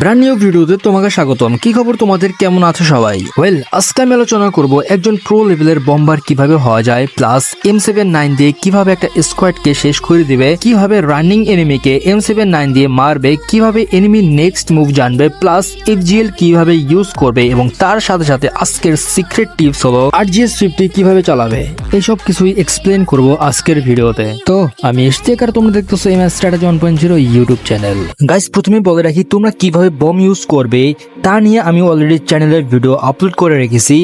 Brand new ভিডিওতে তোমাকে স্বাগতম। কি খবর তোমাদের? কেমন আছো সবাই? ওয়েল আজকে আমি আলোচনা করব একজন প্রো লেভেলের বম্বার কীভাবে হওয়া যায় প্লাস এম সেভেন নাইন দিয়ে কীভাবে একটা স্কোয়াডকে শেষ করে দিবে, কীভাবে রানিং এনিমিকে এম সেভেন নাইন দিয়ে মারবে, কীভাবে এনিমি নেক্সট মুভ জানবে প্লাস এফজিএল কীভাবে ইউজ করবে এবং তার সাথে সাথে আজকের সিক্রেট টিপস হলো আর জিএস ফিফটি কীভাবে চালাবে। এইসব কিছুই এক্সপ্লেন করব আজকের ভিডিওতে তো, আমি আর তোমরা দেখতেছো M S strategy one point zero YouTube channel guys প্রথমে বলে রাখি, তোমরা কীভাবে বম ইউজ করবে, তা নিয়ে আমি অলরেডি চ্যানেলের ভিডিও আপলোড করে রেখেছি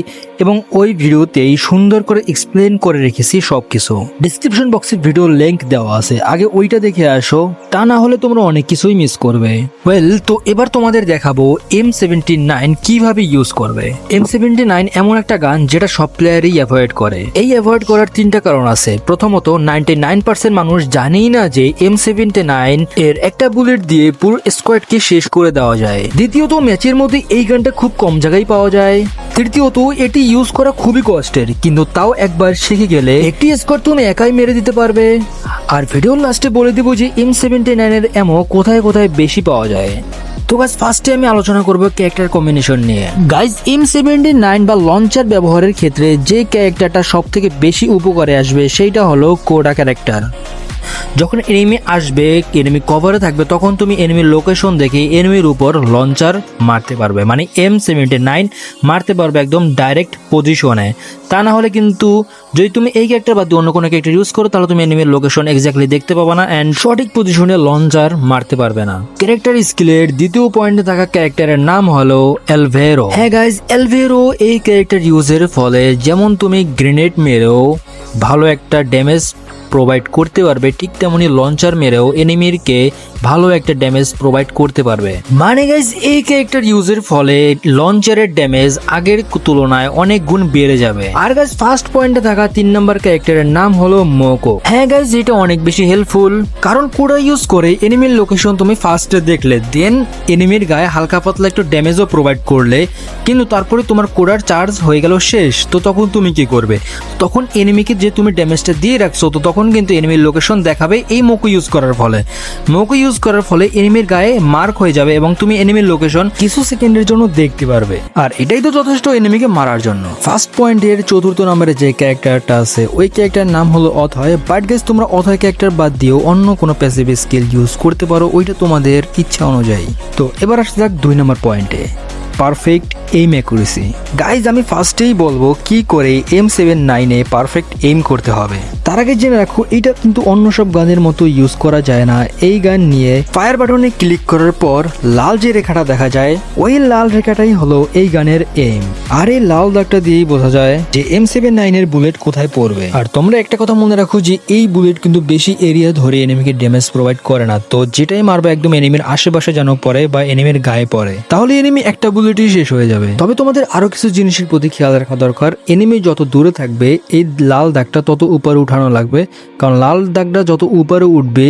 এবং ওই ভিডিওতেই সুন্দর করে এক্সপ্লেন করে রেখেছি সব কিছু ডিসক্রিপশন বক্সে ভিডিও লিংক দেওয়া আছে, আগে ওইটা দেখে আসো, তা না হলে তোমরা অনেক কিছুই মিস করবে। ওয়েল তো এবার তোমাদের দেখাবো এম সেভেন্টি নাইন কীভাবে ইউজ করবে। এম সেভেন্টি নাইন এমন একটা গান যেটা সব প্লেয়ারই অ্যাভয়েড করে। এই অ্যাভয়েড করার তিনটা কারণ আছে। প্রথমত নাইনটি নাইন পার্সেন্ট মানুষ জানেই না যে এম সেভেন্টি নাইন এর একটা বুলেট দিয়ে পুরো স্কোয়াডকে শেষ করে দেওয়া যায়। দ্বিতীয়ত ম্যাচের মধ্যে এই গানটা খুব কম জায়গায় পাওয়া যায়। তৃতীয়ত, এটি ইউজ করা খুবই কষ্টের কিন্তু তাও একবার শিখে গেলে একটি স্কোর তুমি একাই মেরে দিতে পারবে। আর ভিডিওর লাস্টে বলে দিব যে এম সেভেন্টি নাইনের এমও কোথায় কোথায় বেশি পাওয়া যায়। তো গাইজ ফার্স্টে আমি আলোচনা করব ক্যারেক্টার কম্বিনেশন নিয়ে। গাইজ এম সেভেন্টি নাইন বা লঞ্চার ব্যবহারের ক্ষেত্রে যে ক্যারেক্টারটা সব থেকে বেশি উপকারে আসবে, সেইটা হলো কোডা ক্যারেক্টার যখন এনিমি আসবে এনিমি কভারে থাকবে, তখন তুমি এনিমির লোকেশন দেখে এনিমির উপর লঞ্চার মারতে পারবে। মানে এম সেভেন্টি নাইন মারতে পারবে একদম ডাইরেক্ট পজিশনে তা না হলে কিন্তু যদি তুমি এই ক্যারেক্টার বাদ দিয়ে অন্য কোনো ক্যারেক্টার ইউজ করো, তাহলে তুমি এনিমির লোকেশন এক্স্যাক্টলি দেখতে পাবে না অ্যান্ড সঠিক পজিশনে লঞ্চার মারতে পারবে না। ক্যারেক্টার স্কিলের দ্বিতীয় পয়েন্টে থাকা ক্যারেক্টারের নাম হলো এলভেরো হ্যাঁ গাইজ এলভেরো এই ক্যারেক্টার ইউজের ফলে যেমন তুমি গ্রেনেড মেরেও ভালো একটা ড্যামেজ প্রোভাইড করতে পারবে ঠিক তেমনি লঞ্চার মেরেও এনিমিরকে ভালো একটা ড্যামেজ প্রোভাইড করতে পারবে। মানে গাইজ এই ক্যারেক্টার ইউজের ফলে লঞ্চারের ড্যামেজ আগের তুলনায় অনেক গুণ বেড়ে যাবে। আর গাইজ ফার্স্ট পয়েন্টে থাকা তিন নম্বর ক্যারেক্টারের নাম হলো মোকো হ্যাঁ গাইজ এটা অনেক বেশি হেল্পফুল কারণ কোডা ইউজ করে এনিমির লোকেশন তুমি ফার্স্টে দেখলে দেন এনিমির গায়ে হালকা পাতলা একটু ড্যামেজও প্রোভাইড করলে, কিন্তু তারপরে তোমার কোডার চার্জ হয়ে গেল শেষ। তো তখন তুমি কি করবে? তখন এনিমিকে যে তুমি ড্যামেজটা দিয়ে রাখছো, তো তখন কিন্তু এনিমির লোকেশন দেখাবে এই মোকো ইউজ করার ফলে। মোকো ইউজ করার ফলে এনিমির গায়ে মার্ক হয়ে যাবে এবং তুমি এনিমির লোকেশন কিছু সেকেন্ডের জন্য দেখতে পারবে। আর এটাই তো যথেষ্ট এনিমিকে মারার জন্য। ফার্স্ট পয়েন্টের চতুর্থ নম্বরে যে ক্যারেক্টারটা আছে, ওই ক্যারেক্টার নাম হলো অথয়। বাট গেস তোমরা অথয় ক্যারেক্টার বাদ দিয়েও অন্য কোনো প্যাসিভ স্কিল ইউজ করতে পারো, ওইটা তোমাদের ইচ্ছা অনুযায়ী। তো এবার আসা যাক দুই নম্বর পয়েন্টে পারফেক্ট এইম অ্যাকুরেসি গাইজ আমি ফার্স্টেই বলব কি করে এম সেভেন নাইনে পারফেক্ট এইম করতে হবে। তার আগে জেনে রাখো এটা কিন্তু অন্য সব গানের মতো ইউজ করা যায় না। এই গান নিয়ে ফায়ার বাটনে ক্লিক করার পর লাল যে রেখাটা দেখা যায়, ওই লাল রেখাটাই হলো এই গানের এম আর এই লাল দাগটা দিয়েই বোঝা যায় যে এম সেভেন নাইনের বুলেট কোথায় পড়বে। আর তোমরা একটা কথা মনে রাখো যে এই বুলেট কিন্তু বেশি এরিয়া ধরে এনিমিকে ড্যামেজ প্রোভাইড করে না। তো যেটাই মারবে একদম এনিমির আশেপাশে যেন পড়ে বা এনিমির গায়ে পড়ে, তাহলে এনিমি একটা বুলেটই শেষ হয়ে যাবে। তবে তোমাদের আরও কিছু জিনিসের প্রতি খেয়াল রাখা দরকার। এনিমি যত দূরে থাকবে, এই লাল দাগটা তত উপরে উঠানো লাগবে। কারণ লাল দাগটা যত উপরে উঠবে,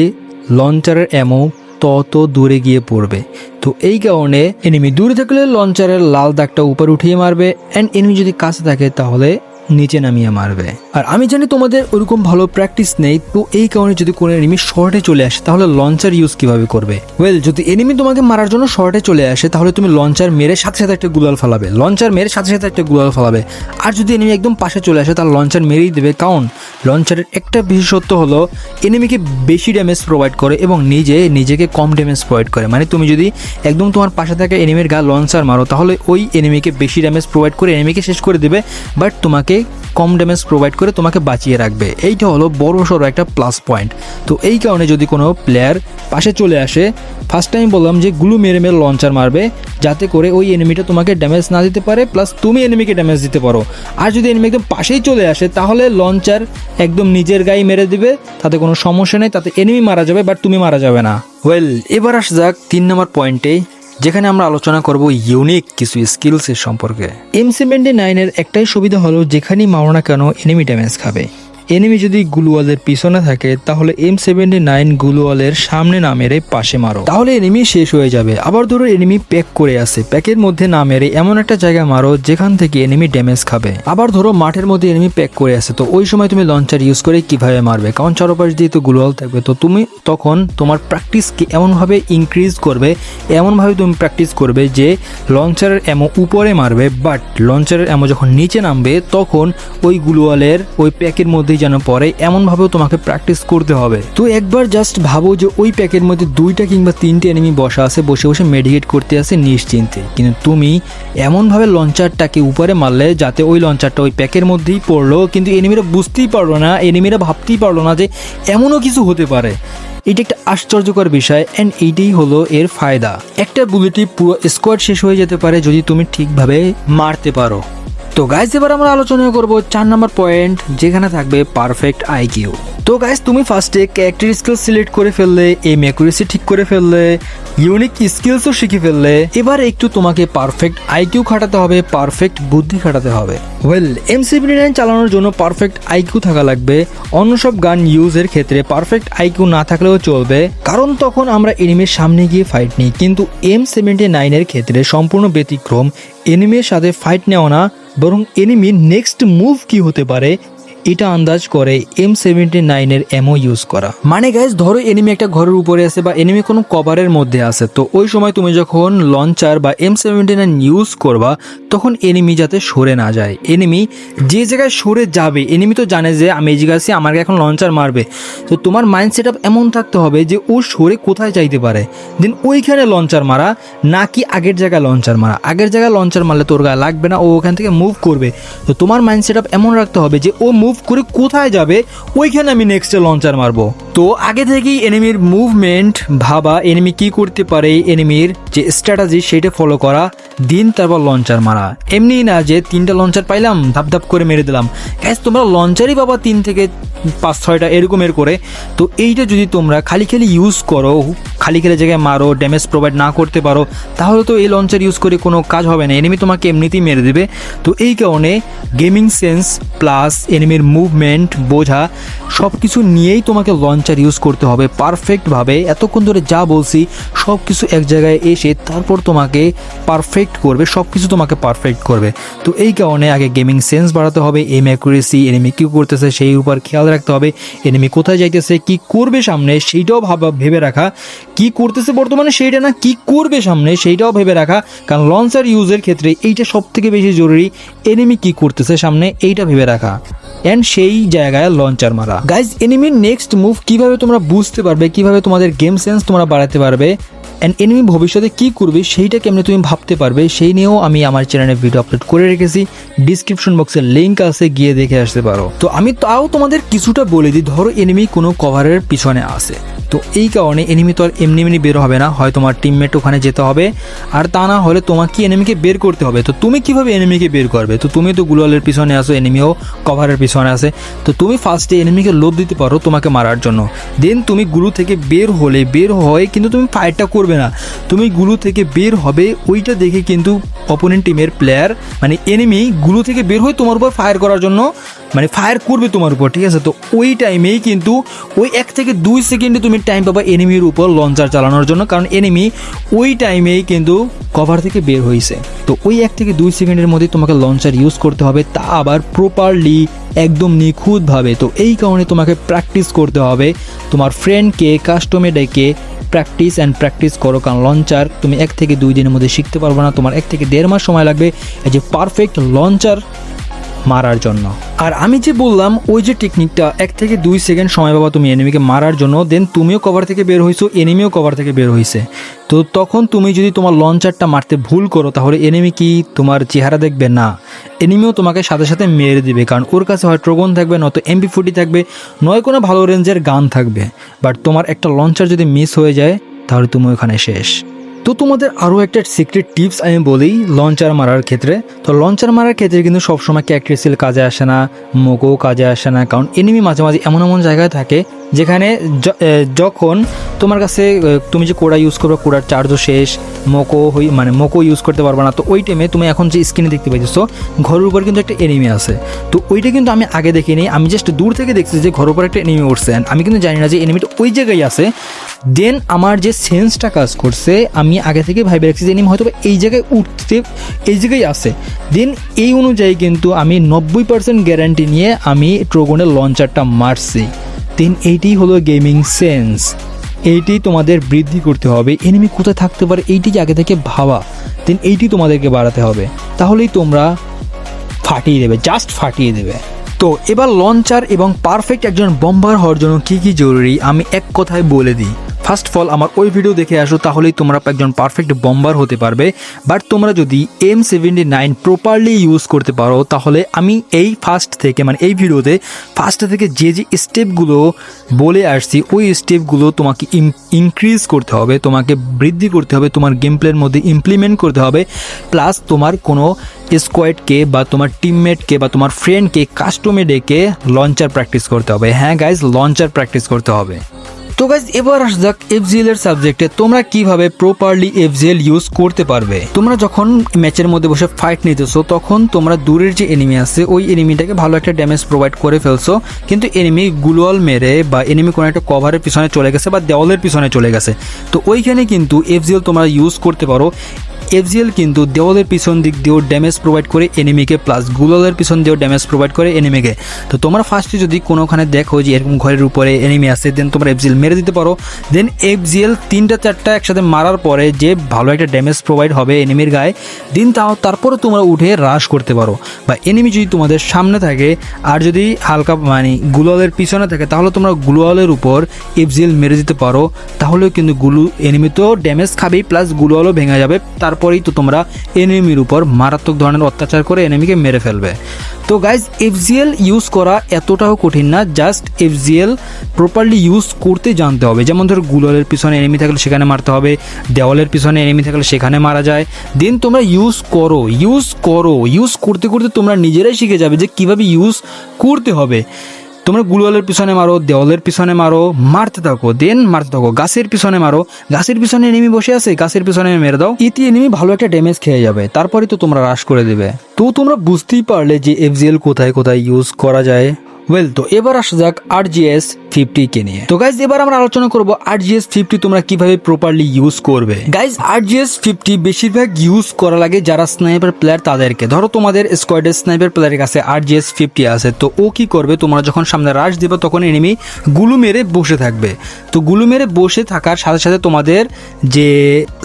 লঞ্চারের অ্যামো তত দূরে গিয়ে পড়বে। তো এই কারণে এনিমি দূরে থাকলে লঞ্চারের লাল দাগটা উপরে উঠিয়ে মারবে। অ্যান্ড এনিমি যদি কাছে থাকে তাহলে নিচে নামিয়ে মারবে। আর আমি জানি তোমাদের ওরকম ভালো প্র্যাকটিস নেই, তো এই কারণে যদি কোনো এনিমি শর্টে চলে আসে, তাহলে লঞ্চার ইউজ কীভাবে করবে? ওয়েল যদি এনিমি তোমাকে মারার জন্য শর্টে চলে আসে, তাহলে তুমি লঞ্চার মেরে সাথে সাথে একটা গুলাল ফেলাবে। লঞ্চার মেরে সাথে সাথে একটা গুলাল ফেলাবে। আর যদি এনিমি একদম পাশে চলে আসে, তাহলে লঞ্চার মেরেই দেবে। কারণ লঞ্চারের একটা বিশেষত্ব হলো এনিমিকে বেশি ড্যামেজ প্রোভাইড করে এবং নিজে, নিজেকে কম ড্যামেজ প্রোভাইড করে। মানে তুমি যদি একদম তোমার পাশে থাকা এনিমির গা লঞ্চার মারো, তাহলে ওই এনিমিকে বেশি ড্যামেজ প্রোভাইড করে এনিমিকে শেষ করে দেবে বাট তোমাকে কম ড্যামেজ প্রোভাইড করে তোমাকে বাঁচিয়ে রাখবে। এইটা হলো বড় সড়ো একটা প্লাস পয়েন্ট তো এই কারণে যদি কোনো প্লেয়ার পাশে চলে আসে ফার্স্ট টাইম বললাম যে গুলু মেরে মেরে লঞ্চার মারবে, যাতে করে ওই এনিমিটা তোমাকে ড্যামেজ না দিতে পারে প্লাস তুমি এনিমিকে ড্যামেজ দিতে পারো। আর যদি এনিমি একদম পাশেই চলে আসে, তাহলে লঞ্চার একদম নিজের গায়ে মেরে দিবে, তাতে কোনো সমস্যা নেই, তাতে এনিমি মারা যাবে বাট তুমি মারা যাবে না। ওয়েল এবার আস যাক তিন নম্বর পয়েন্টে যেখানে আমরা আলোচনা করব ইউনিক কিছু স্কিলসের সম্পর্কে। এম সেভেন্টি নাইনের একটাই সুবিধা হলো যেখানেই মারো না কেন এনিমি ড্যামেজ খাবে। এনিমি যদি গ্লুয়ালের পিছনে থাকে, তাহলে এম সেভেন্টি নাইন গ্লুয়ালের সামনে না মেরে পাশে মারো। তাহলে এনিমি শেষ হয়ে যাবে। আবার ধরো এনিমি প্যাক করে আছে প্যাকের মধ্যে না মেরে এমন একটা জায়গায় মারো, যেখান থেকে এনিমি ড্যামেজ খাবে। আবার ধরো মাঠের মধ্যে এনিমি প্যাক করে আছে তো ওই সময় তুমি লঞ্চার ইউজ করে কীভাবে মারবে? কারণ চারপাশ দিয়ে তো গ্লুয়াল থাকবে, তো তুমি তখন তোমার প্র্যাকটিসকে এমনভাবে ইনক্রিজ করবে, এমনভাবে তুমি প্র্যাকটিস করবে যে লঞ্চারের এমো উপরে মারবে বাট লঞ্চারের এমো যখন নিচে নামবে, তখন ওই গ্লুয়ালের ওই প্যাকের মধ্যেই যেন পরে এমনভাবেও তোমাকে প্র্যাকটিস করতে হবে। তো একবার জাস্ট ভাবো যে ওই প্যাকের মধ্যে দুইটা কিংবা তিনটে এনিমি বসা আছে, বসে বসে মেডিকেট করতে আসে নিশ্চিন্তে। কিন্তু তুমি এমনভাবে লঞ্চারটাকে উপরে মারলে যাতে ওই লঞ্চারটা ওই প্যাকের মধ্যেই পড়ল, কিন্তু এনিমিরা বুঝতেই পারল না এনিমিরা ভাবতেই পারল না যে এমনও কিছু হতে পারে। এটা একটা আশ্চর্যকর বিষয় অ্যান্ড এইটাই হলো এর ফায়দা। একটা বুলেটই পুরো স্কোয়াড শেষ হয়ে যেতে পারে যদি তুমি ঠিকভাবে মারতে পারো। তো গাইজ এবার আমরা আলোচনা করব চার নম্বর পয়েন্ট যেখানে থাকবে পারফেক্ট আইকিউ তো গাইজ তুমি ফার্স্টে ক্যারেক্টার স্কিল সিলেক্ট করে ফেললে এম অ্যাকুরেসি ঠিক করে ফেললে ইউনিক স্কিলসও শিখে ফেললে, এবার একটু তোমাকে পারফেক্ট আইকিউ খাটাতে হবে পারফেক্ট বুদ্ধি খাটাতে হবে। ওয়েল এম সেভেন্টি নাইন চালানোর জন্য পারফেক্ট আইকিউ থাকা লাগবে। অন্য সব গান ইউজের ক্ষেত্রে পারফেক্ট আইকিউ না থাকলেও চলবে। কারণ তখন আমরা এনিমির সামনে গিয়ে ফাইট নিই। কিন্তু এম সেভেন্টি নাইনের ক্ষেত্রে সম্পূর্ণ ব্যতিক্রম এনিমির সাথে ফাইট নেওয়া না। বরং এনিমির নেক্সট মুভ কি হতে পারে এটা আন্দাজ করে এম সেভেন্টি নাইনের এমও ইউজ করা। মানে গাইজ ধরো এনিমি একটা ঘরের উপরে আছে বা এনিমি কোনো কভারের মধ্যে আছে, তো ওই সময় তুমি যখন লঞ্চার বা এম সেভেন্টি নাইন ইউজ করবা, তখন এনিমি যাতে সরে না যায়। এনিমি যে জায়গায় সরে যাবে এনিমি তো জানে যে আমি এই জায়গায় আছি, আমাকে এখন লঞ্চার মারবে। তো তোমার মাইন্ড সেট এমন থাকতে হবে যে ও সরে কোথায় যাইতে পারে। দেন ওইখানে লঞ্চার মারা নাকি আগের জায়গায় লঞ্চার মারা। আগের জায়গায় লঞ্চার মারলে তোর গায়ে লাগবে না, ও ওখান থেকে মুভ করবে। তো তোমার মাইন্ড সেট এমন রাখতে হবে যে ও মুভ করে কোথায় যাবে, ওইখানে আমি নেক্সটে লঞ্চার মারবো। তো আগে থেকেই এনিমির মুভমেন্ট ভাবা এনিমি কি করতে পারে এনিমির যে স্ট্র্যাটাজি সেটা ফলো করা দিন তারপর লঞ্চার মারা। এমনি না যে তিনটা লঞ্চার পাইলাম, ধাপ ধাপ করে মেরে দিলাম। গ্যাস তোমরা লঞ্চারই বাবা তিন থেকে পাঁচ, ছয়টা এরকম এর করে। তো এইটা যদি তোমরা খালি খালি ইউজ করো, খালি খালি জায়গায় মারো ড্যামেজ প্রোভাইড না করতে পারো, তাহলে তো এই লঞ্চার ইউজ করে কোনো কাজ হবে না। এনিমি তোমাকে এমনিতেই মেরে দেবে। তো এই কারণে গেমিং সেন্স প্লাস এনিমির মুভমেন্ট বোঝা সব কিছু নিয়েই তোমাকে লঞ্চার ইউজ করতে হবে পারফেক্টভাবে এতক্ষণ ধরে যা বলছি সব কিছু এক জায়গায় এসে তারপর তোমাকে পারফেক্ট করবে সব কিছু তোমাকে পারফেক্ট করবে। তো এই কারণে আগে গেমিং সেন্স বাড়াতে হবে এম অ্যাকুরেসি এনিমি কী করতেছে সেই উপর খেয়াল রাখতে হবে এনিমি কোথায় যাইতেছে, কি করবে সামনে সেইটাও ভাবা, ভেবে রাখা, কি করতেছে বর্তমানে সেইটা না, কি করবে সামনে সেইটাও ভেবে রাখা, কারণ লঞ্চার ইউজের ক্ষেত্রে এইটা সব থেকে বেশি জরুরি এনিমি কি করতেছে সামনে এইটা ভেবে রাখা অ্যান্ড সেই জায়গায় লঞ্চার মারা। গাইজ এনিমির নেক্সট মুভ কীভাবে তোমরা বুঝতে পারবে, কীভাবে তোমাদের গেম সেন্স তোমরা বাড়াতে পারবে অ্যান্ড এনিমি ভবিষ্যতে কি করবে সেইটা কেমনে তুমি ভাবতে পারবে, সেই নিয়েও আমি আমার চ্যানেলে ভিডিও আপলোড করে রেখেছি। ডিসক্রিপশন বক্সের লিঙ্ক আছে, গিয়ে দেখে আসতে পারো। তো আমি তাও তোমাদের কিছুটা বলে দিই, ধরো এনিমি কোনো কভারের পিছনে আসে তো এই কারণে এনিমি তো আর এমনি এমনি বের হবে না, হয় তোমার টিমমেট ওখানে যেতে হবে, আর তা না হলে তোমাকে এনিমিকে বের করতে হবে? তো তুমি কীভাবে এনিমিকে বের করবে? তো তুমি তো গুলালের পিছনে আসো এনিমিও কভারের পিছনে আসে তো তুমি ফার্স্টে এনিমিকে লোভ দিতে পারো তোমাকে মারার জন্য। দেন তুমি গুরু থেকে বের হলে, বের হয় কিন্তু তুমি ফাইটটা করবে না। তুমি গুরু থেকে বের হবে, ওইটা দেখে কিন্তু অপোনেন্ট টিমের প্লেয়ার মানে এনিমি গুরু থেকে বের হয়ে তোমার উপর ফায়ার করার জন্য মানে ফায়ার করবে তোমার উপর, ঠিক আছে? তো ওই টাইমেই কিন্তু ওই এক থেকে দুই সেকেন্ডে তুমি টাইম পাবা এনিমির উপর লঞ্চার চালানোর জন্য, কারণ এনিমি ওই টাইমেই কিন্তু কভার থেকে বের হয়েছে তো ওই এক থেকে দুই সেকেন্ডের মধ্যে তোমাকে লঞ্চার ইউজ করতে হবে, তা আবার প্রপারলি একদম নিখুঁতভাবে। তো এই কারণে তোমাকে প্র্যাকটিস করতে হবে। তোমার ফ্রেন্ডকে কাস্টমে ডেকে প্র্যাকটিস অ্যান্ড প্র্যাকটিস করো, কারণ লঞ্চার তুমি এক থেকে দুই দিনের মধ্যে শিখতে পারব না। তোমার এক থেকে দেড় মাস সময় লাগবে। এই যে পারফেক্ট লঞ্চার মারার জন্য। আর আমি যে বললাম, ওই যে টেকনিকটা এক থেকে দুই সেকেন্ড সময় পাবা তুমি এনিমিকে মারার জন্য দেন তুমিও কভার থেকে বের হয়েছো এনিমিও কভার থেকে বের হয়েছে তো তখন তুমি যদি তোমার লঞ্চারটা মারতে ভুল করো, তাহলে এনিমি কি তোমার চেহারা দেখবে? না। এনিমিও তোমাকে সাথে সাথে মেরে দিবে, কারণ ওর কাছে হয় ট্রোগন থাকবে, নয়তো এমপি ফুটি থাকবে, নয় কোনো ভালো রেঞ্জের গান থাকবে। বাট তোমার একটা লঞ্চার যদি মিস হয়ে যায়, তাহলে তুমি ওখানে শেষ। তো তোমাদের আরও একটা সিক্রেট টিপস আমি বলি লঞ্চার মারার ক্ষেত্রে। তো লঞ্চার মারার ক্ষেত্রে কিন্তু সবসময় ক্যাক্ট্রেসিল কাজে আসে না মোগো কাজে আসে না, কারণ এনিমি মাঝে মাঝে এমন এমন জায়গায় থাকে যেখানে যখন তোমার কাছে তুমি যে কোড়া ইউজ করবে, কোড়ার চার্জও শেষ মোকো হই মানে মোকো ইউজ করতে পারবে না। তো ওই টাইমে তুমি এখন যে স্ক্রিনে দেখতে পাইতেছো, ঘরের উপর কিন্তু একটা এনিমি আছে। তো ওইটা কিন্তু আমি আগে দেখিনি, আমি জাস্ট দূর থেকে দেখছি যে ঘরের উপর একটা এনিমি উঠছে। আমি কিন্তু জানি না যে এনিমিটা ওই জায়গায় আছে দেন আমার যে সেন্সটা কাজ করছে, আমি আগে থেকে ভাইবে রাখছি যে এনিমি হয়তো এই জায়গায় উঠতে, এই জায়গায় আছে। দেন এই অনুযায়ী কিন্তু আমি নব্বই পার্সেন্ট গ্যারান্টি নিয়ে আমি ট্রোগনের লঞ্চারটা মারছি। দেন এইটাই হলো গেমিং সেন্স এইটি তোমাদের বৃদ্ধি করতে হবে। এনিমি কোথায় থাকতে পারে এইটিকে আগে থেকে ভাবা। দেন এইটি তোমাদেরকে বাড়াতে হবে। তাহলেই তোমরা ফাটিয়ে দেবে জাস্ট ফাটিয়ে দেবে। তো এবার লঞ্চার এবং পারফেক্ট একজন বম্বার হওয়ার জন্য কী কী জরুরি? আমি এক কথায় বলে দিই। ফার্স্ট অফ অল আমার ওই ভিডিও দেখে আসো, তাহলেই তোমরা একজন পারফেক্ট বম্বার হতে পারবে। বাট তোমরা যদি M seventy nine properly use করতে পারো, তাহলে আমি এই ফার্স্ট থেকে মানে এই ভিডিওতে ফার্স্ট থেকে যে যে স্টেপগুলো বলে আসছি, ওই স্টেপগুলো তোমাকে ইনক্রিজ করতে হবে, তোমাকে বৃদ্ধি করতে হবে, তোমার গেম প্লের মধ্যে ইমপ্লিমেন্ট করতে হবে। প্লাস তোমার কোনো স্কোয়াডকে বা তোমার টিমমেটকে বা তোমার ফ্রেন্ডকে কাস্টমে ডেকে লঞ্চার প্র্যাকটিস করতে হবে। হ্যাঁ গাইজ লঞ্চার প্র্যাকটিস করতে হবে। তো গাইজ এবার আস যাক এফজিএল এর সাবজেক্টে তোমরা কীভাবে প্রপারলি এফজিএল ইউজ করতে পারবে? তোমরা যখন ম্যাচের মধ্যে বসে ফাইট নিতেছো, তখন তোমরা দূরের যে এনিমি আছে, ওই এনিমিটাকে ভালো একটা ড্যামেজ প্রোভাইড করে ফেলছো। কিন্তু এনিমি গুলোয়াল মেরে বা এনিমি কোনো একটা কভারের পিছনে চলে গেছে বা দেওয়ালের পিছনে চলে গেছে। তো ওইখানে কিন্তু এফজিএল তোমরা ইউজ করতে পারো। এফজিএল কিন্তু দেওয়ালের পিছন দিক দিয়েও ড্যামেজ প্রোভাইড করে এনিমিকে প্লাস গুগলের পিছন দিয়েও ড্যামেজ প্রোভাইড করে এনিমিকে তো তোমরা ফার্স্টে যদি কোনোখানে দেখো যে এরকম ঘরের উপরে এনিমি আছে দেন তোমরা এফজিএল মেরে দিতে পারো। দেন এফজিএল তিনটা, চারটা একসাথে মারার পরে যে ভালো একটা ড্যামেজ প্রোভাইড হবে এনিমির গায়ে দিন তাও তারপরে তোমরা উঠে রাশ করতে পারো। বা এনিমি যদি তোমাদের সামনে থাকে, আর যদি হালকা মানে গুলোয়ালের পিছনে থাকে, তাহলে তোমরা গুলোয়ালের উপর এফ এফজিএল মেরে দিতে পারো। তাহলেও কিন্তু গুলু এনিমি তো ড্যামেজ খাবেই প্লাস গুলোয়ালও ভেঙে যাবে। তারপরেই তো তোমরা এনিমির উপর মারাত্মক ধরনের অত্যাচার করে এনিমিকে মেরে ফেলবে। তো গাইজ এফজিএল ইউজ করা এতটাও কঠিন না জাস্ট এফজিএল প্রপারলি ইউজ করতে জানতে হবে। যেমন ধরো গুলরের পিছনে এনিমি থাকলে সেখানে মারতে হবে, দেওয়ালের পিছনে এনিমি থাকলে সেখানে মারা যায়। দেন তোমরা ইউজ করো ইউজ করো ইউজ করতে করতে তোমরা নিজেরাই শিখে যাবে যে কীভাবে ইউজ করতে হবে। তোমরা গুলওয়ালের পিছনে মারো, দেওয়ালের পিছনে মারো, মারতে থাকো দেন মারতে থাকো। গাছের পিছনে মারো। গাছের পিছনে এনিমি বসে আছে, গাছের পিছনে মেরে দাও। ইতি এনিমি ভালো একটা ড্যামেজ খেয়ে যাবে। তারপরে তো তোমরা হ্রাস করে দেবে। তো তোমরা বুঝতেই পারলে যে এফজিএল কোথায় কোথায় ইউজ করা যায়। ওয়েল তো এবার আসা যাক আর জিএস ফিফটি কে নিয়ে। তো গাইজ এবার আমরা আলোচনা করব আর জিএস ফিফটি তোমরা কীভাবে প্রপারলি ইউজ করবে। গাইজ আর জিএস ফিফটি বেশিরভাগ ইউজ করা লাগে যারা স্নাইপার প্লেয়ার তাদেরকে। ধরো তোমাদের স্কোয়াডের স্নাইপার প্লেয়ারের কাছে আর জিএস ফিফটি আছে, তো ও কি করবে? তোমরা যখন সামনে রাশ দিবে, তখন এনিমি গুলু মেরে বসে থাকবে। তো গুলু মেরে বসে থাকার সাথে সাথে তোমাদের যে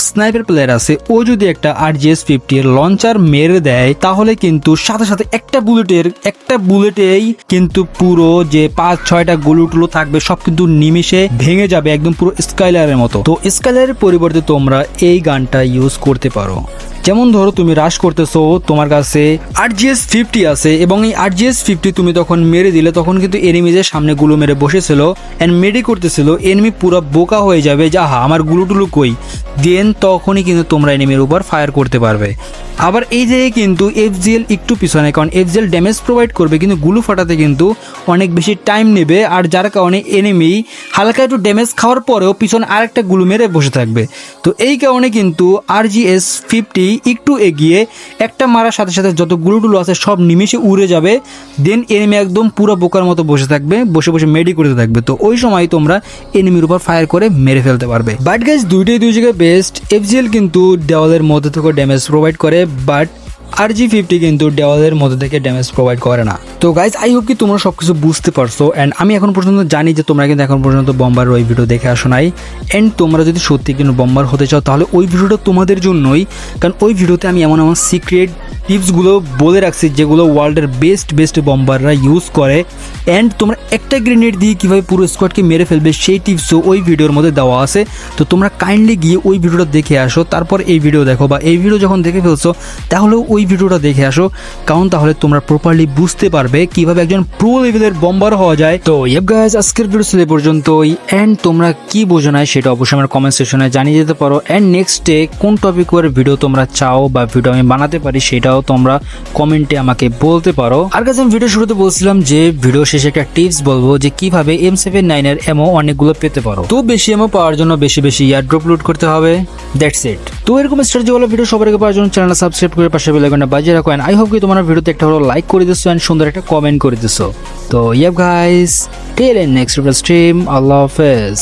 স্নাইপার প্লেয়ার আছে, ও যদি একটা আর জিএস ফিফটি এর লঞ্চার মেরে দেয়, তাহলে কিন্তু সাথে সাথে একটা বুলেটের একটা বুলেটেই কিন্তু পুরো যে পাঁচ ছয়টা গুলু টুলু থাকবে, সব কিন্তু নিমিশে ভেঙে যাবে একদম পুরো স্কাইলারের মতো। তো স্কাইলারের পরিবর্তে তোমরা এই গানটা ইউজ করতে পারো। যেমন ধরো তুমি রাশ করতেছো, তোমার কাছে আর জিএস ফিফটি আছে এবং এই আর জিএস ফিফটি তুমি তখন মেরে দিলে, তখন কিন্তু এনিমিদের সামনে গুলো মেরে বসেছিল অ্যান্ড মেডি করতেছিল এনিমি পুরো বোকা হয়ে যাবে যে, আহা, আমারগুলো টুলু কই? দেন তখনই কিন্তু তোমরা এনিমির উপর ফায়ার করতে পারবে। আবার এই জায়গায় কিন্তু এফজিএল একটু পিছনে, কারণ এফজিএল ড্যামেজ প্রোভাইড করবে, কিন্তু গুলু ফাটাতে কিন্তু অনেক বেশি টাইম নেবে, আর যার কারণে এনিমি হালকা একটু ড্যামেজ খাওয়ার পরেও পিছনে আরেকটা গুলু মেরে বসে থাকবে। তো এই কারণে কিন্তু আর জিএস ফিফটি একটু এগিয়ে একটা মারার সাথে সাথে যত গুলোটুলো আছে সব নিমিশে উড়ে যাবে দেন এনিমি একদম পুরো বোকার মতো বসে থাকবে, বসে বসে মেডি করতে থাকবে। তো ওই সময় তোমরা এনিমির উপর ফায়ার করে মেরে ফেলতে পারবে। বাট গাইজ দুইটাই দুই জায়গায় বেস্ট এফজিএল কিন্তু দেওয়ালের মধ্যে থেকে ড্যামেজ প্রোভাইড করে বাট আর জি ফিফটি কিন্তু দেওয়ালের মধ্যে থেকে ড্যামেজ প্রোভাইড করে না। তো গাইজ আই হোপ কি তোমরা সব কিছু বুঝতে পারছ অ্যান্ড আমি এখন পর্যন্ত জানি যে তোমরা কিন্তু এখন পর্যন্ত বম্বার ওই ভিডিও দেখে আসো নাই। অ্যান্ড তোমরা যদি সত্যি কিন্তু বম্বার হতে চাও, তাহলে ওই ভিডিওটা তোমাদের জন্যই। কারণ ওই ভিডিওতে আমি এমন এমন সিক্রেট টিপসগুলো বলে রাখছি যেগুলো ওয়ার্ল্ডের বেস্ট বেস্ট বম্বাররা ইউজ করে। অ্যান্ড তোমরা একটা গ্রেনেড দিয়ে কীভাবে পুরো স্কোয়াডকে মেরে ফেলবে সেই টিপসও ওই ভিডিওর মধ্যে দেওয়া আছে। তো তোমরা কাইন্ডলি গিয়ে ওই ভিডিওটা দেখে আসো, তারপর এই ভিডিও দেখো বা এই ভিডিও যখন দেখে ফেলছো, তাহলেও ওই ভিডিওটা দেখে আসো। কারণ তাহলে তোমরা প্রপারলি বুঝতে পারবে কীভাবে একজন প্রো লেভেলের বম্বার হওয়া যায়। তো ইয়েব গাইজ আজকের ভিডিও ছিল পর্যন্তই। অ্যান্ড তোমরা কি বোঝো না সেটা অবশ্যই আমার কমেন্ট সেকশনে জানিয়ে যেতে পারো। অ্যান্ড নেক্সট ডে কোন টপিকের ভিডিও তোমরা চাও বা ভিডিও আমি বানাতে পারি সেটাও চাও, তোমরা কমেন্টে আমাকে বলতে পারো। আর কাছে আমি ভিডিও শুরুতে বলছিলাম যে ভিডিও শেষে একটা টিপস বলব যে, কীভাবে এম সেভেন নাইনের এমও অনেকগুলো পেতে পারো। তো বেশি এমও পাওয়ার জন্য বেশি বেশি ইয়ার ড্রপ লোড করতে হবে। দ্যাটস ইট তো এরকম স্ট্র্যাটেজি হলো ভিডিও সবার আগে পাওয়ার জন্য চ্যানেল সাবস্ক্রাইব করে পাশে বেল আইকনটা বাজিয়ে রাখো। আই হোপ কি তোমার ভিডিওতে একটা হলো লাইক করে দিছো এন্ড সুন্দর একটা কমেন্ট করে দিছো। তো yup guys tell in next stream আল্লাহ হাফেজ